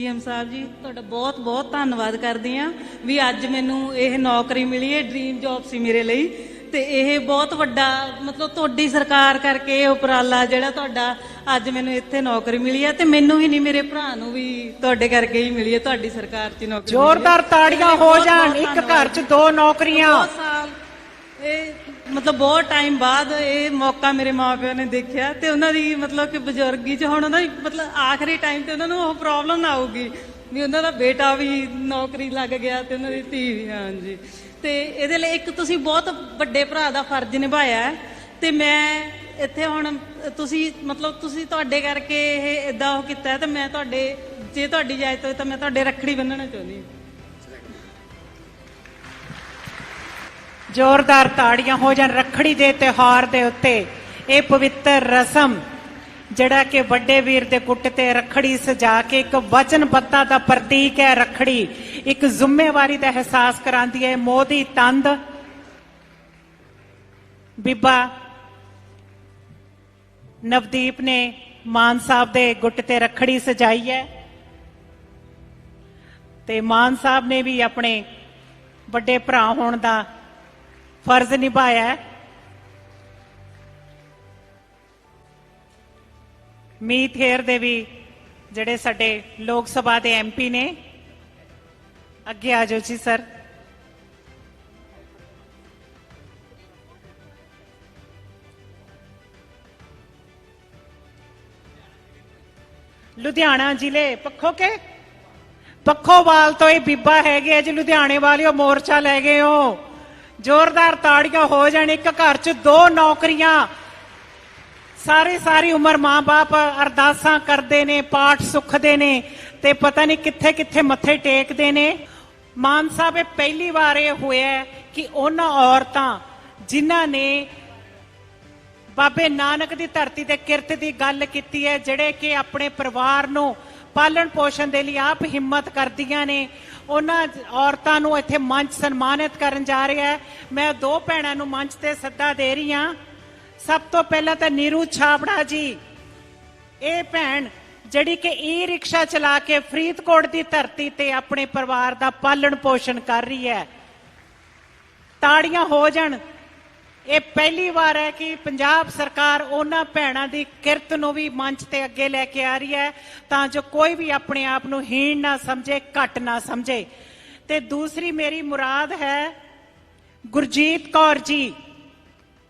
M Sahib ji ਤੁਹਾਡਾ ਬਹੁਤ ਬਹੁਤ ਧੰਨਵਾਦ ਕਰਦੀ ਆ ਵੀ ਅੱਜ ਮੈਨੂੰ ਇਹ ਨੌਕਰੀ ਮਿਲੀ ਹੈ ਡ੍ਰੀਮ ਜੌਬ ਸੀ ਮੇਰੇ ਲਈ ਤੇ ਇਹ ਬਹੁਤ ਵੱਡਾ ਮਤਲਬ ਤੁਹਾਡੀ ਸਰਕਾਰ ਕਰਕੇ ਇਹ ਉਪਰਾਲਾ ਜਿਹੜਾ ਤੁਹਾਡਾ ਅੱਜ ਮੈਨੂੰ ਇੱਥੇ ਨੌਕਰੀ ਮਿਲੀ ਹੈ ਤੇ ਮੈਨੂੰ ਹੀ ਨਹੀਂ ਮੇਰੇ ਭਰਾ ਨੂੰ ਵੀ ਤੁਹਾਡੇ ਕਰਕੇ ਹੀ ਮਿਲੀ ਹੈ ਤੁਹਾਡੀ ਸਰਕਾਰ 'ਚ ਨੌਕਰੀ। ਜ਼ੋਰਦਾਰ ਤਾੜੀਆਂ ਹੋ ਜਾਣ ਇੱਕ। ਘਰ 'ਚ ਦੋ ਨੌਕਰੀਆਂ ਬਹੁਤ ਸਾਲ ਇਹ ਮਤਲਬ ਬਹੁਤ ਟਾਈਮ ਬਾਅਦ ਇਹ ਮੌਕਾ ਮੇਰੇ ਮਾਪਿਆਂ ਨੇ ਦੇਖਿਆ ਤੇ ਉਹਨਾਂ ਦੀ ਮਤਲਬ ਕਿ ਬਜ਼ੁਰਗੀ ਚ ਹੁਣ ਉਹਨਾਂ ਦੀ ਮਤਲਬ ਆਖਰੀ ਟਾਈਮ ਤੇ ਉਹਨਾਂ ਨੂੰ ਉਹ ਪ੍ਰੋਬਲਮ ਨਾ ਆਊਗੀ ਵੀ ਉਹਨਾਂ ਦਾ ਬੇਟਾ ਵੀ ਨੌਕਰੀ ਲੱਗ ਗਿਆ ਤੇ ਉਹਨਾਂ ਦੀ ਧੀ ਵੀ, ਹਾਂਜੀ। ਤੇ ਇਹਦੇ ਲਈ ਇੱਕ ਤੁਸੀਂ ਬਹੁਤ ਵੱਡੇ ਭਰਾ ਦਾ ਫਰਜ਼ ਨਿਭਾਇਆ ਹੈ ਤੇ ਮੈਂ ਇੱਥੇ ਹੁਣ ਤੁਸੀਂ ਮਤਲਬ ਤੁਸੀਂ ਤੁਹਾਡੇ ਕਰਕੇ ਇਹ ਇਦਾਂ ਉਹ ਕੀਤਾ ਹੈ ਤੇ ਮੈਂ ਤੁਹਾਡੇ, ਜੇ ਤੁਹਾਡੀ ਇਜਾਜ਼ਤ ਹੋਵੇ ਤਾਂ ਮੈਂ ਤੁਹਾਡੇ ਰੱਖੜੀ ਬੰਨਣਾ ਚਾਹੁੰਦੀ ਹਾਂ। ਜ਼ੋਰਦਾਰ ਤਾੜੀਆਂ ਹੋ ਜਾਣ ਰੱਖੜੀ ਦੇ ਤਿਉਹਾਰ ਦੇ ਉੱਤੇ। ਇਹ ਪਵਿੱਤਰ ਰਸਮ, ਜਿਹੜਾ ਕਿ ਵੱਡੇ ਵੀਰ ਦੇ ਗੁੱਟ ਤੇ ਰੱਖੜੀ ਸਜਾ ਕੇ ਇੱਕ ਵਚਨਬੱਧਤਾ ਦਾ ਪ੍ਰਤੀਕ ਹੈ ਰੱਖੜੀ। ਇੱਕ ਜ਼ਿੰਮੇਵਾਰੀ ਦਾ ਅਹਿਸਾਸ ਕਰਾਉਂਦੀ ਹੈ ਮੋਦੀ ਤੰਦ। ਬੀਬਾ ਨਵਦੀਪ ਨੇ ਮਾਨ ਸਾਹਿਬ ਦੇ ਗੁੱਟ ਤੇ ਰੱਖੜੀ ਸਜਾਈ ਹੈ। ਤੇ ਮਾਨ ਸਾਹਿਬ ਨੇ ਵੀ ਆਪਣੇ ਵੱਡੇ ਭਰਾ ਹੋਣ ਦਾ ਫਰਜ਼ ਨਿਭਾਇਆ ਹੈ। ਮੀਤ ਹੇਰ ਦੇ ਵੀ ਜਿਹੜੇ ਸਾਡੇ ਲੋਕ ਸਭਾ ਦੇ ਐਮਪੀ ਨੇ, ਅੱਗੇ ਆ ਜਾਓ ਜੀ ਸਰ। ਲੁਧਿਆਣਾ ਜ਼ਿਲ੍ਹੇ ਪੱਖੋ ਕੇ? ਪੱਖੋਵਾਲ ਤੋਂ ਇਹ ਬੀਬਾ ਹੈਗੇ ਆ ਜੀ, ਲੁਧਿਆਣੇ ਵਾਲਿਓ ਮੋਰਚਾ ਲੈ ਗਏ ਹੋ। ਜ਼ੋਰਦਾਰ ਤਾੜੀਆਂ ਹੋ ਜਾਣ, ਇੱਕ ਘਰ 'ਚ ਦੋ ਨੌਕਰੀਆਂ। ਸਾਰੀ ਸਾਰੀ ਉਮਰ ਮਾਂ-ਬਾਪ ਅਰਦਾਸਾਂ ਕਰਦੇ ਨੇ, ਪਾਠ ਸੁਖਦੇ ਨੇ ਤੇ ਪਤਾ ਨਹੀਂ ਕਿੱਥੇ ਕਿੱਥੇ ਮੱਥੇ ਟੇਕਦੇ ਨੇ। ਮਾਨ ਸਾਹਿਬ, ਇਹ ਪਹਿਲੀ ਵਾਰ ਇਹ ਹੋਇਆ ਕਿ ਉਹਨਾਂ ਔਰਤਾਂ ਜਿਨ੍ਹਾਂ ਨੇ ਬਾਬੇ ਨਾਨਕ ਦੀ ਧਰਤੀ ਤੇ ਕਿਰਤ ਦੀ ਗੱਲ ਕੀਤੀ ਹੈ, ਜਿਹੜੇ ਕਿ ਆਪਣੇ ਪਰਿਵਾਰ ਨੂੰ ਪਾਲਣ ਪੋਸ਼ਣ ਦੇ ਲਈ ਆਪ ਹਿੰਮਤ ਕਰਦੀਆਂ ਨੇ। ਉਹਨਾਂ ਔਰਤਾਂ ਨੂੰ ਇੱਥੇ ਮੰਚ ਸਨਮਾਨਿਤ ਕਰਨ ਜਾ ਰਿਹਾ ਹੈ। ਮੈਂ ਦੋ ਭੈਣਾਂ ਨੂੰ ਮੰਚ ਤੇ ਸੱਦਾ ਦੇ ਰਹੀ ਹਾਂ। ਸਭ ਤੋਂ ਪਹਿਲਾਂ ਤਾਂ ਨੀਰੂ ਛਾਬੜਾ ਜੀ। ਇਹ ਭੈਣ ਜਿਹੜੀ ਕਿ ਈ ਰਿਕਸ਼ਾ ਚਲਾ ਕੇ ਫਰੀਦਕੋਟ ਦੀ ਧਰਤੀ ਤੇ ਆਪਣੇ ਪਰਿਵਾਰ ਦਾ ਪਾਲਣ ਪੋਸ਼ਣ ਕਰ ਰਹੀ ਹੈ। ਤਾੜੀਆਂ ਹੋ ਜਾਣ ਇਹ ਪਹਿਲੀ ਵਾਰ ਹੈ ਕਿ ਪੰਜਾਬ ਸਰਕਾਰ ਉਹਨਾਂ ਭੈਣਾਂ ਦੀ ਕਿਰਤ ਨੂੰ ਵੀ ਮੰਚ ਤੇ ਅੱਗੇ ਲੈ ਕੇ ਆ ਰਹੀ ਹੈ ਤਾਂ ਜੋ ਕੋਈ ਵੀ ਆਪਣੇ ਆਪ ਨੂੰ ਹੀਣ ਨਾ ਸਮਝੇ, ਘੱਟ ਨਾ ਸਮਝੇ। ਤੇ ਦੂਸਰੀ ਮੇਰੀ ਮੁਰਾਦ ਹੈ ਗੁਰਜੀਤ ਕੌਰ ਜੀ।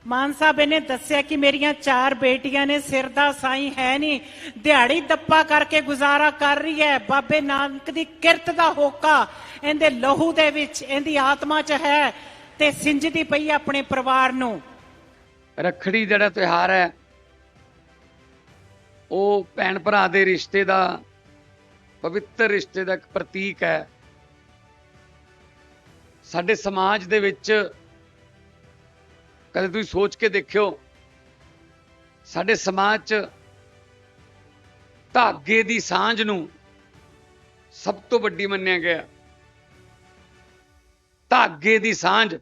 ਮਾਨ ਸਾਹਿਬ ਨੇ ਦੱਸਿਆ ਕਿ ਮੇਰੀਆਂ ਚਾਰ ਬੇਟੀਆਂ ਨੇ ਸਿਰ ਦਾ ਸਾਈ ਹੈ ਨਹੀਂ। ਦਿਹਾੜੀ ਦੱਪਾ ਕਰਕੇ ਗੁਜ਼ਾਰਾ ਕਰ ਰਹੀ ਹੈ। ਬਾਬੇ ਨਾਨਕ ਦੀ ਕਿਰਤ ਦਾ ਹੋਕਾ ਇਹਦੇ ਲਹੂ ਦੇ ਵਿੱਚ, ਇਹਦੀ ਆਤਮਾ 'ਚ ਹੈ। ਤੇ ਸਿੰਜਦੀ ਪਈ ਹੈ ਆਪਣੇ ਪਰਿਵਾਰ ਨੂੰ। ਰੱਖੜੀ ਜਿਹੜਾ ਤਿਉਹਾਰ ਹੈ, ਉਹ ਭੈਣ ਭਰਾ ਦੇ ਰਿਸ਼ਤੇ ਦਾ, ਪਵਿੱਤਰ ਰਿਸ਼ਤੇ ਦਾ ਇੱਕ ਪ੍ਰਤੀਕ ਹੈ। ਸਾਡੇ ਸਮਾਜ ਦੇ ਵਿੱਚ ਕਦੇ ਤੁਸੀਂ ਸੋਚ ਕੇ ਦੇਖਿਓ, ਸਾਡੇ ਸਮਾਜ 'ਚ ਧਾਗੇ ਦੀ ਸਾਂਝ ਨੂੰ ਸਭ ਤੋਂ ਵੱਡੀ ਮੰਨਿਆ ਗਿਆ। ਧਾਗੇ ਦੀ ਸਾਂਝ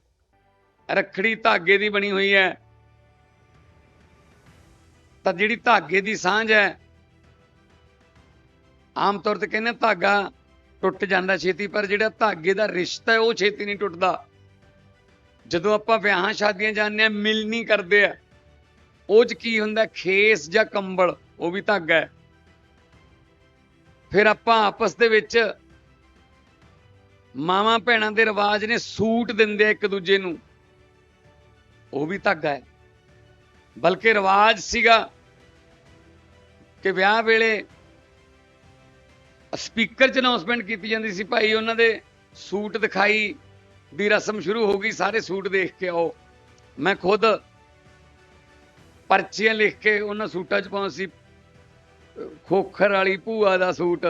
ਰੱਖੜੀ ਧਾਗੇ ਦੀ ਬਣੀ ਹੋਈ ਹੈ। ਤਾਂ ਜਿਹੜੀ ਧਾਗੇ ਦੀ ਸਾਂਝ ਹੈ, ਆਮ ਤੌਰ ਤੇ ਕਹਿੰਦੇ ਧਾਗਾ ਟੁੱਟ ਜਾਂਦਾ ਛੇਤੀ, ਪਰ ਜਿਹੜਾ ਧਾਗੇ ਦਾ ਰਿਸ਼ਤਾ ਹੈ, ਉਹ ਛੇਤੀ ਨਹੀਂ ਟੁੱਟਦਾ। ਜਦੋਂ ਆਪਾਂ ਵਿਆਹਾਂ ਸ਼ਾਦੀਆਂ ਜਾਂਦੇ ਆ ਮਿਲਣੀ ਕਰਦੇ ਆ, ਉਹ ਚ ਕੀ ਹੁੰਦਾ? ਖੇਸ ਜਾਂ ਕੰਬਲ, ਉਹ ਵੀ ਧਾਗਾ ਹੈ। ਫਿਰ ਆਪਾਂ ਆਪਸ ਦੇ ਵਿੱਚ ਮਾਵਾਂ ਭੈਣਾਂ ਦੇ ਰਿਵਾਜ ਨੇ ਸੂਟ ਦਿੰਦੇ ਆ ਇੱਕ ਦੂਜੇ ਨੂੰ। ਉਹ ਵੀ ਧਾਗਾ ਹੈ ਬਲਕਿ ਰਿਵਾਜ ਸੀਗਾ ਕਿ ਵਿਆਹ ਵੇਲੇ ਸਪੀਕਰ 'ਚ ਅਨਾਉਂਸਮੈਂਟ ਕੀਤੀ ਜਾਂਦੀ ਸੀ, ਭਾਈ ਉਹਨਾਂ ਦੇ ਸੂਟ ਦਿਖਾਈ ਦੀ ਰਸਮ ਸ਼ੁਰੂ ਹੋ ਗਈ, ਸਾਰੇ ਸੂਟ ਦੇਖ ਕੇ ਆਓ। ਮੈਂ ਖੁਦ ਪਰਚੀਆਂ ਲਿਖ ਕੇ ਉਹਨਾਂ ਸੂਟਾਂ 'ਚ ਪਾਉਂ ਸੀ। ਖੋਖਰ ਵਾਲੀ ਭੂਆ ਦਾ ਸੂਟ,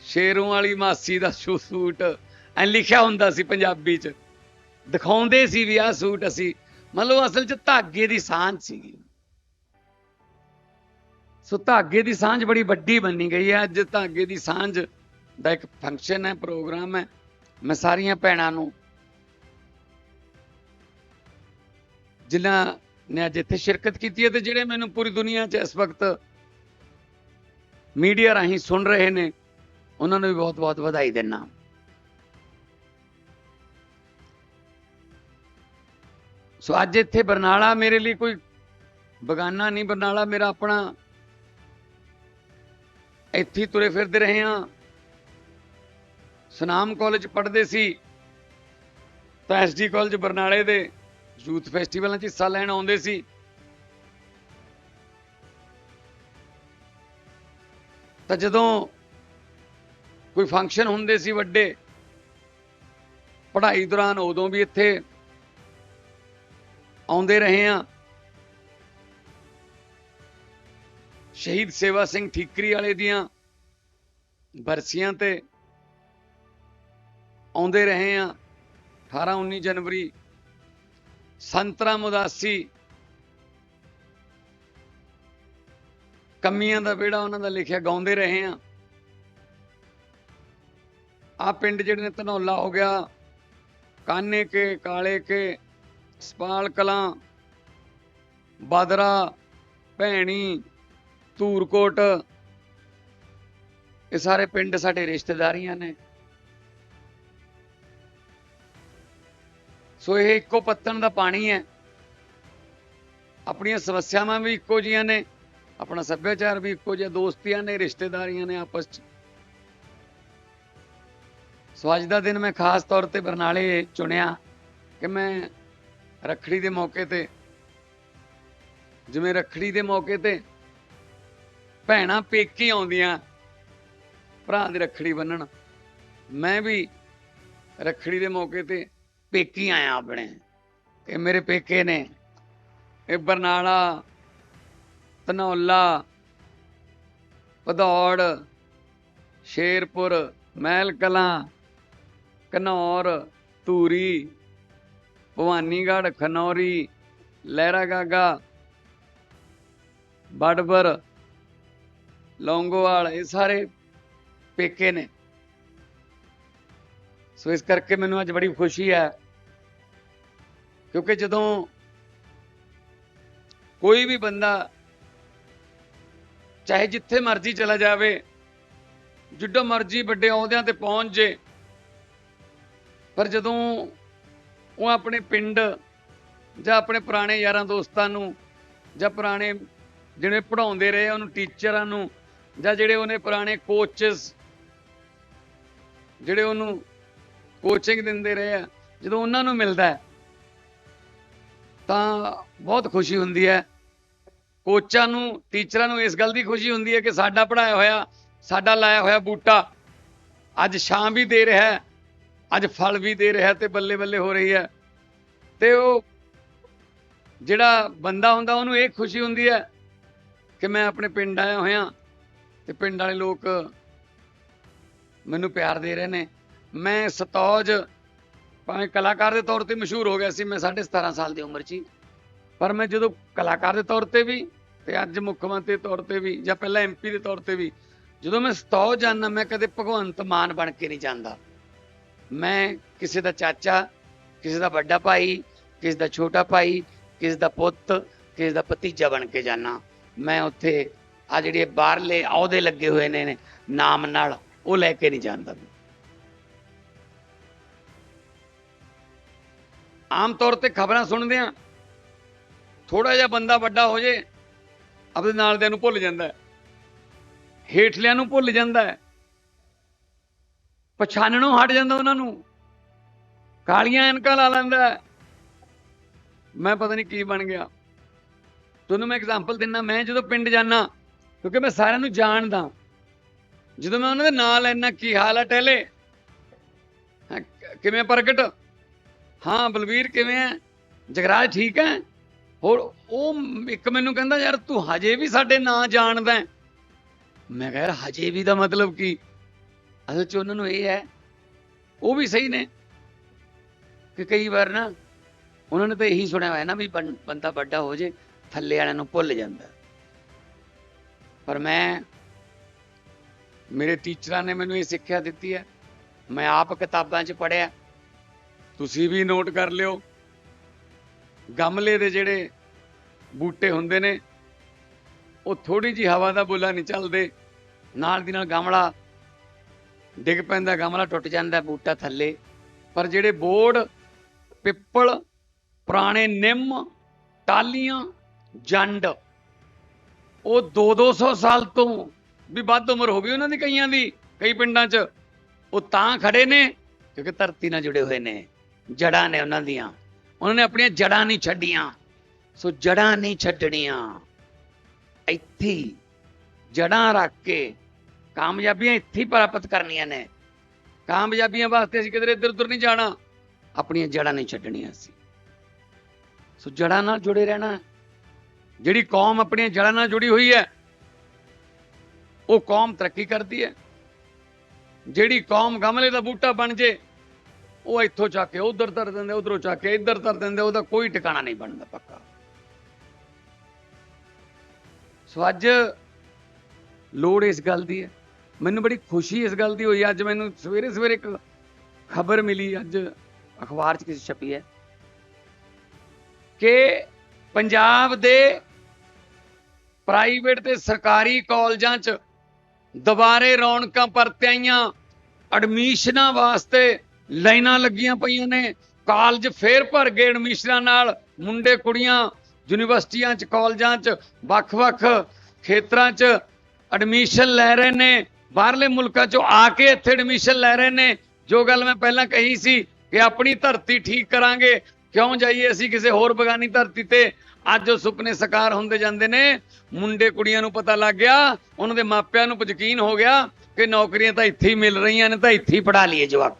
ਸ਼ੇਰੋਂ ਵਾਲੀ ਮਾਸੀ ਦਾ ਸ਼ੂ- ਸੂਟ ਐ ਲਿਖਿਆ ਹੁੰਦਾ ਸੀ ਪੰਜਾਬੀ 'ਚ। ਦਿਖਾਉਂਦੇ ਸੀ ਵੀ ਆਹ ਸੂਟ ਅਸੀਂ, ਮੰਨ ਲਓ ਅਸਲ 'ਚ ਧਾਗੇ ਦੀ ਸਾਂਝ ਸੀਗੀ। ਸੋ ਧਾਗੇ ਦੀ ਸਾਂਝ ਬੜੀ ਵੱਡੀ ਬਣੀ ਗਈ ਹੈ। ਅੱਜ ਧਾਗੇ ਦੀ ਸਾਂਝ ਦਾ ਇੱਕ ਫੰਕਸ਼ਨ ਹੈ ਪ੍ਰੋਗਰਾਮ ਹੈ। ਮੈਂ ਸਾਰੀਆਂ ਭੈਣਾਂ ਨੂੰ ਜਿਨ੍ਹਾਂ ਨੇ ਅੱਜ ਇੱਥੇ ਸ਼ਿਰਕਤ ਕੀਤੀ ਹੈ ਤੇ ਜਿਹੜੇ ਮੈਨੂੰ ਪੂਰੀ ਦੁਨੀਆ 'ਚ ਇਸ ਵਕਤ ਮੀਡੀਆ ਰਾਹੀਂ ਸੁਣ ਰਹੇ ਨੇ, ਉਹਨਾਂ ਨੂੰ ਵੀ ਬਹੁਤ-ਬਹੁਤ ਵਧਾਈ ਦਿੰਨਾ ਸੋ ਅੱਜ ਇੱਥੇ ਬਰਨਾਲਾ ਮੇਰੇ ਲਈ ਕੋਈ ਬਗਾਨਾ ਨਹੀਂ, ਬਰਨਾਲਾ ਮੇਰਾ ਆਪਣਾ ਇੱਥੇ ਹੀ ਤੁਰੇ ਫਿਰਦੇ ਰਹੇ ਹਾਂ। ਸਨਾਮ ਕਾਲਜ ਪੜ੍ਹਦੇ ਸੀ, ਤਾਂ ਐਸਡੀ ਕਾਲਜ ਬਰਨਾਲੇ ਦੇ ਯੂਥ ਫੈਸਟੀਵਲਾਂ 'ਚ ਹਿੱਸਾ ਲੈਣ ਆਉਂਦੇ ਸੀ। ਤਾਂ ਜਦੋਂ ਕੋਈ ਫੰਕਸ਼ਨ ਹੁੰਦੇ ਸੀ ਵੱਡੇ, ਪੜ੍ਹਾਈ ਦੌਰਾਨ ਉਦੋਂ ਵੀ ਇੱਥੇ ਆਉਂਦੇ ਰਹੇ ਆ ਸ਼ਹੀਦ ਸੇਵਾ ਸਿੰਘ ਠੀਕਰੀ ਵਾਲੇ ਦੀਆਂ ਬਰਸੀਆਂ ਤੇ ਆਉਂਦੇ ਰਹੇ ਆ 18 19 ਜਨਵਰੀ ਸੰਤਰਾ ਮੁਦਾਸੀ ਕਮੀਆਂ ਦਾ ਵਿਹੜਾ ਉਹਨਾਂ ਦਾ ਲਿਖਿਆ, ਗਾਉਂਦੇ ਰਹੇ ਆ ਆ ਪਿੰਡ ਜਿਹੜੇ ਨੇ, ਧਨੌਲਾ ਹੋ ਗਿਆ, ਕਾਨੇ ਕੇ, ਕਾਲੇ ਕੇ ਸਪਾਲ ਕਲਾਂ, ਬਾਦਰਾ, ਭੈਣੀ, ਧੂਰਕੋਟ, ਇਹ ਸਾਰੇ ਪਿੰਡ ਸਾਡੇ ਰਿਸ਼ਤੇਦਾਰੀਆਂ ਨੇ। ਸੋ ਇਹ ਇੱਕੋ ਪੱਤਨ ਦਾ ਪਾਣੀ ਹੈ। ਆਪਣੀਆਂ ਸਮੱਸਿਆਵਾਂ ਵੀ ਇੱਕੋ ਜੀਆਂ ਨੇ, ਆਪਣਾ ਸੱਭਿਆਚਾਰ ਵੀ ਇੱਕੋ ਜਿਹਾ, ਦੋਸਤੀਆਂ ਨੇ, ਰਿਸ਼ਤੇਦਾਰੀਆਂ ਨੇ ਆਪਸ ਚ। ਸੋ ਅੱਜ ਦਾ ਦਿਨ ਮੈਂ ਖਾਸ ਤੌਰ ਤੇ ਬਰਨਾਲੇ ਚੁਣਿਆ ਕਿ ਮੈਂ ਰੱਖੜੀ ਦੇ ਮੌਕੇ ਤੇ, ਜਿਵੇਂ ਰੱਖੜੀ ਦੇ ਮੌਕੇ ਤੇ ਭੈਣਾਂ ਪੇਕੀ ਆਉਂਦੀਆਂ, ਭਰਾ ਦੀ ਰੱਖੜੀ ਬੰਨਣ, ਮੈਂ ਵੀ ਰੱਖੜੀ ਦੇ ਮੌਕੇ ਤੇ ਪੇਕੀ ਆਇਆ ਆਪਣੇ ਇਹ ਮੇਰੇ ਪੇਕੇ ਨੇ, ਇਹ ਬਰਨਾਲਾ, ਧਨੌਲਾ, ਭਦੌੜ, ਸ਼ੇਰਪੁਰ, ਮਹਿਲ ਕਲਾਂ ਘਨੌਰ ਧੂਰੀ ਭਵਾਨੀਗੜ੍ਹ, ਖਨੌਰੀ ਲਹਿਰਾ ਗਾਗਾ ਬੜਬਰ ਲੌਂਗੋਵਾਲ, ਇਹ ਸਾਰੇ ਪੇਕੇ ਨੇ। ਸੋ ਇਸ ਕਰਕੇ ਮੈਨੂੰ ਅੱਜ ਬੜੀ ਖੁਸ਼ੀ ਹੈ, ਕਿਉਂਕਿ ਜਦੋਂ ਕੋਈ ਵੀ ਬੰਦਾ ਚਾਹੇ ਜਿੱਥੇ ਮਰਜ਼ੀ ਚਲਾ ਜਾਵੇ, ਜਿੱਡੋ ਮਰਜ਼ੀ ਵੱਡੇ ਅਹੁਦਿਆਂ ਤੇ ਪਹੁੰਚ ਜੇ, ਪਰ ਜਦੋਂ ਉਹ ਆਪਣੇ ਪਿੰਡ ਜਾਂ ਆਪਣੇ ਪੁਰਾਣੇ ਯਾਰਾਂ ਦੋਸਤਾਂ ਨੂੰ ਜਾਂ ਪੁਰਾਣੇ ਜਿਹੜੇ ਪੜਾਉਂਦੇ ਰਹੇ, ਉਹਨੂੰ ਟੀਚਰਾਂ ਨੂੰ ਜਾਂ ਜਿਹੜੇ ਉਹਨੇ ਪੁਰਾਣੇ ਕੋਚਸ ਜਿਹੜੇ ਉਹਨੂੰ ਕੋਚਿੰਗ ਦਿੰਦੇ ਰਹੇ ਆ, ਜਦੋਂ ਉਹਨਾਂ ਨੂੰ ਮਿਲਦਾ ਹੈ, ਤਾਂ ਬਹੁਤ ਖੁਸ਼ੀ ਹੁੰਦੀ ਹੈ। ਕੋਚਾਂ ਨੂੰ, ਟੀਚਰਾਂ ਨੂੰ ਇਸ ਗੱਲ ਦੀ ਖੁਸ਼ੀ ਹੁੰਦੀ ਹੈ ਕਿ ਸਾਡਾ ਪੜਾਇਆ ਹੋਇਆ, ਸਾਡਾ ਲਾਇਆ ਹੋਇਆ ਬੂਟਾ ਅੱਜ ਸ਼ਾਮ ਵੀ ਦੇ ਰਿਹਾ ਹੈ। ਅੱਜ ਫਲ ਵੀ ਦੇ ਰਿਹਾ ਤੇ ਬੱਲੇ ਬੱਲੇ ਹੋ ਰਹੀ ਹੈ। ਤੇ ਉਹ ਜਿਹੜਾ ਬੰਦਾ ਹੁੰਦਾ, ਉਹਨੂੰ ਇਹ ਖੁਸ਼ੀ ਹੁੰਦੀ ਹੈ ਕਿ ਮੈਂ ਆਪਣੇ ਪਿੰਡ ਆਇਆ ਹੋਇਆ। ਤੇ ਪਿੰਡ ਵਾਲੇ ਲੋਕ ਮੈਨੂੰ ਪਿਆਰ ਦੇ ਰਹੇ ਨੇ। ਮੈਂ ਸਤੌਜ ਭਾਵੇਂ ਕਲਾਕਾਰ ਦੇ ਤੌਰ ਤੇ ਮਸ਼ਹੂਰ ਹੋ ਗਿਆ ਸੀ, ਮੈਂ 17.5 ਸਾਲ ਦੀ ਉਮਰ 'ਚ ਹੀ। ਪਰ ਮੈਂ ਜਦੋਂ ਕਲਾਕਾਰ ਦੇ ਤੌਰ ਤੇ ਵੀ ਤੇ ਅੱਜ ਮੁੱਖ ਮੰਤਰੀ ਤੌਰ ਤੇ ਵੀ ਜਾਂ ਪਹਿਲਾਂ ਐਮਪੀ ਦੇ ਤੌਰ ਤੇ ਵੀ, ਜਦੋਂ ਮੈਂ ਸਤੌਜ ਜਾਂਦਾ ਮੈਂ ਕਦੇ ਭਗਵੰਤ ਮਾਨ ਬਣ ਕੇ ਨਹੀਂ ਜਾਂਦਾ। ਮੈਂ ਕਿਸੇ ਦਾ ਚਾਚਾ, ਕਿਸੇ ਦਾ ਵੱਡਾ ਭਾਈ, ਕਿਸੇ ਦਾ ਛੋਟਾ ਭਾਈ, ਕਿਸੇ ਦਾ ਪੁੱਤ, ਕਿਸੇ ਦਾ ਭਤੀਜਾ ਬਣ ਕੇ ਜਾਣਾ ਮੈਂ ਉੱਥੇ ਆ ਜਿਹੜੇ ਬਾਹਰਲੇ ਅਹੁਦੇ ਲੱਗੇ ਹੋਏ ਨੇ, ਨਾਮ ਨਾਲ, ਉਹ ਲੈ ਕੇ ਨਹੀਂ ਜਾਂਦਾ ਆਮ ਤੌਰ ਤੇ ਖਬਰਾਂ ਸੁਣਦੇ ਆ ਥੋੜਾ ਜਿਹਾ ਬੰਦਾ ਵੱਡਾ ਹੋ ਜੇ ਆਪਣੇ ਨਾਲ ਦੇ ਨੂੰ ਭੁੱਲ ਜਾਂਦਾ ਹੇਠਲਿਆਂ ਨੂੰ ਭੁੱਲ ਜਾਂਦਾ ਹੈ। ਪਛਾਣਨੋਂ ਹਟ ਜਾਂਦਾ ਉਹਨਾਂ ਨੂੰ। ਕਾਲੀਆਂ ਐਨਕਾਂ ਲਾ ਲੈਂਦਾ ਮੈਂ ਪਤਾ ਨਹੀਂ ਕੀ ਬਣ ਗਿਆ। ਤੁਹਾਨੂੰ ਮੈਂ ਐਗਜ਼ਾਮਪਲ ਦਿੰਨਾ ਮੈਂ ਜਦੋਂ ਪਿੰਡ ਜਾਣਾ ਕਿਉਂਕਿ ਮੈਂ ਸਾਰਿਆਂ ਨੂੰ ਜਾਣਦਾ। ਜਦੋਂ ਮੈਂ ਉਹਨਾਂ ਦੇ ਨਾਂ ਲੈਣਾ ਕੀ ਹਾਲ ਆ ਟਹਿਲੇ? ਹੈਂ, ਕਿਵੇਂ ਪ੍ਰਗਟ? ਹਾਂ ਬਲਵੀਰ ਕਿਵੇਂ ਹੈ ਜਗਰਾਜ ਠੀਕ ਹੈ? ਹੋਰ ਉਹ ਇੱਕ ਮੈਨੂੰ ਕਹਿੰਦਾ ਯਾਰ ਤੂੰ ਹਜੇ ਵੀ ਸਾਡੇ ਨਾਂ ਜਾਣਦਾ ਮੈਂ ਕਿਹਾ ਹਜੇ ਵੀ ਦਾ ਮਤਲਬ ਕੀ? ਅਸਲ ਚ ਉਹਨਾਂ ਨੂੰ ਇਹ ਹੈ, ਉਹ ਵੀ ਸਹੀ ਨੇ ਕਿ ਕਈ ਵਾਰ ਨਾ ਉਹਨਾਂ ਨੇ ਤਾਂ ਇਹੀ ਸੁਣਿਆ ਹੋਇਆ ਨਾ ਵੀ ਬੰ- ਬੰਦਾ ਵੱਡਾ ਹੋ ਜੇ, ਥੱਲੇ ਵਾਲਿਆਂ ਨੂੰ ਭੁੱਲ ਜਾਂਦਾ। ਪਰ ਮੈਂ, ਮੇਰੇ ਟੀਚਰਾਂ ਨੇ ਮੈਨੂੰ ਇਹ ਸਿੱਖਿਆ ਦਿੱਤੀ ਹੈ, ਮੈਂ ਆਪ ਕਿਤਾਬਾਂ 'ਚ ਪੜ੍ਹਿਆ। ਤੁਸੀਂ ਵੀ ਨੋਟ ਕਰ ਲਿਓ। ਗਮਲੇ ਦੇ ਜਿਹੜੇ ਬੂਟੇ ਹੁੰਦੇ ਨੇ, ਉਹ ਥੋੜੀ ਜੀ ਹਵਾ ਦਾ ਬੁੱਲਾ ਨਹੀਂ ਚੱਲਦੇ। ਨਾਲ ਦੀ ਨਾਲ ਗਮਲਾ ਡਿੱਗ ਪੈਂਦਾ, ਗਮਲਾ ਟੁੱਟ ਜਾਂਦਾ, ਬੂਟਾ ਥੱਲੇ। ਪਰ ਜਿਹੜੇ ਬੋੜ, ਪਿੱਪਲ, ਪੁਰਾਣੇ ਨਿੰਮ, ਟਾਲੀਆਂ, ਜੰਡ, ਉਹ 2-200 ਸਾਲ ਤੋਂ ਵੀ ਵੱਧ ਉਮਰ ਹੋ ਗਈ ਉਹਨਾਂ ਦੀ ਕਈਆਂ ਦੀ, ਕਈ ਪਿੰਡਾਂ 'ਚ। ਉਹ ਤਾਂ ਖੜੇ ਨੇ, ਕਿਉਂਕਿ ਧਰਤੀ ਨਾਲ ਜੁੜੇ ਹੋਏ ਨੇ। ਜੜਾਂ ਨੇ ਉਹਨਾਂ ਦੀਆਂ। ਉਹਨਾਂ ਨੇ ਆਪਣੀਆਂ ਜੜਾਂ ਨਹੀਂ ਛੱਡੀਆਂ। ਸੋ ਜੜਾਂ ਨਹੀਂ ਛੱਡਣੀਆਂ। ਇੱਥੇ ਹੀ ਜੜਾਂ ਰੱਖ ਕੇ ਕਾਮਯਾਬੀਆਂ ਇੱਥੇ ਹੀ ਪ੍ਰਾਪਤ ਕਰਨੀਆਂ ਨੇ। ਕਾਮਯਾਬੀਆਂ ਵਾਸਤੇ ਅਸੀਂ ਕਿਧਰੇ ਇੱਧਰ ਉੱਧਰ ਨਹੀਂ ਜਾਣਾ। ਆਪਣੀਆਂ ਜੜਾਂ ਨਹੀਂ ਛੱਡਣੀਆਂ ਅਸੀਂ। ਸੋ ਜੜਾਂ ਨਾਲ ਜੁੜੇ ਰਹਿਣਾ ਜਿਹੜੀ ਕੌਮ ਆਪਣੀਆਂ ਜੜਾਂ ਨਾਲ ਜੁੜੀ ਹੋਈ ਹੈ, ਉਹ ਕੌਮ ਤਰੱਕੀ ਕਰਦੀ ਹੈ। ਜਿਹੜੀ ਕੌਮ ਗਮਲੇ ਦਾ ਬੂਟਾ ਬਣ ਜੇ, ਉਹ ਇੱਥੋਂ ਚੱਕ ਕੇ ਉਧਰ ਧਰ ਦਿੰਦੇ, ਉਧਰੋਂ ਚੱਕ ਕੇ ਇੱਧਰ ਧਰ ਦਿੰਦੇ, ਉਹਦਾ ਕੋਈ ਟਿਕਾਣਾ ਨਹੀਂ ਬਣਦਾ ਪੱਕਾ। ਸੋ ਅੱਜ ਲੋੜ ਇਸ ਗੱਲ ਦੀ ਹੈ। ਮੈਨੂੰ ਬੜੀ ਖੁਸ਼ੀ ਇਸ ਗੱਲ ਦੀ ਹੋਈ। ਅੱਜ ਮੈਨੂੰ ਸਵੇਰੇ ਸਵੇਰੇ ਇੱਕ ਖਬਰ ਮਿਲੀ, ਅੱਜ ਅਖਬਾਰ 'ਚ ਕਿਸੇ ਛਪੀ ਹੈ ਕਿ ਪੰਜਾਬ ਦੇ ਪ੍ਰਾਈਵੇਟ ਤੇ ਸਰਕਾਰੀ ਕਾਲਜਾਂ 'ਚ ਦੁਬਾਰੇ ਰੌਣਕਾਂ ਪਰਤਿਆਈਆਂ ਐਡਮਿਸ਼ਨਾਂ ਵਾਸਤੇ ਲਾਈਨਾਂ ਲੱਗੀਆਂ ਪਈਆਂ ਨੇ। ਕਾਲਜ ਫੇਰ ਭਰ ਗਏ ਐਡਮਿਸ਼ਨਾਂ ਨਾਲ। ਮੁੰਡੇ, ਕੁੜੀਆਂ ਯੂਨੀਵਰਸਿਟੀਆਂ 'ਚ, ਕਾਲਜਾਂ 'ਚ, ਵੱਖ-ਵੱਖ ਖੇਤਰਾਂ 'ਚ ਐਡਮਿਸ਼ਨ ਲੈ ਰਹੇ ਨੇ। ਬਾਹਰਲੇ ਮੁਲਕਾਂ 'ਚੋਂ ਆ ਕੇ ਇੱਥੇ ਐਡਮਿਸ਼ਨ ਲੈ ਰਹੇ ਨੇ। ਜੋ ਗੱਲ ਮੈਂ ਪਹਿਲਾਂ ਕਹੀ ਸੀ ਕਿ ਆਪਣੀ ਧਰਤੀ ਠੀਕ ਕਰਾਂਗੇ, ਕਿਉਂ ਜਾਈਏ ਅਸੀਂ ਕਿਸੇ ਹੋਰ ਬਗਾਨੀ ਧਰਤੀ ਤੇ? ਅੱਜ ਉਹ ਸੁਪਨੇ ਸਕਾਰ ਹੁੰਦੇ ਜਾਂਦੇ ਨੇ। ਮੁੰਡੇ ਕੁੜੀਆਂ ਨੂੰ ਪਤਾ ਲੱਗ ਗਿਆ, ਉਹਨਾਂ ਦੇ ਮਾਪਿਆਂ ਨੂੰ ਯਕੀਨ ਹੋ ਗਿਆ ਕਿ ਨੌਕਰੀਆਂ ਤਾਂ ਇੱਥੇ ਹੀ ਮਿਲ ਰਹੀਆਂ ਨੇ, ਤਾਂ ਇੱਥੇ ਹੀ ਪੜਾ ਲਈਏ ਜਵਾਕਾਂ।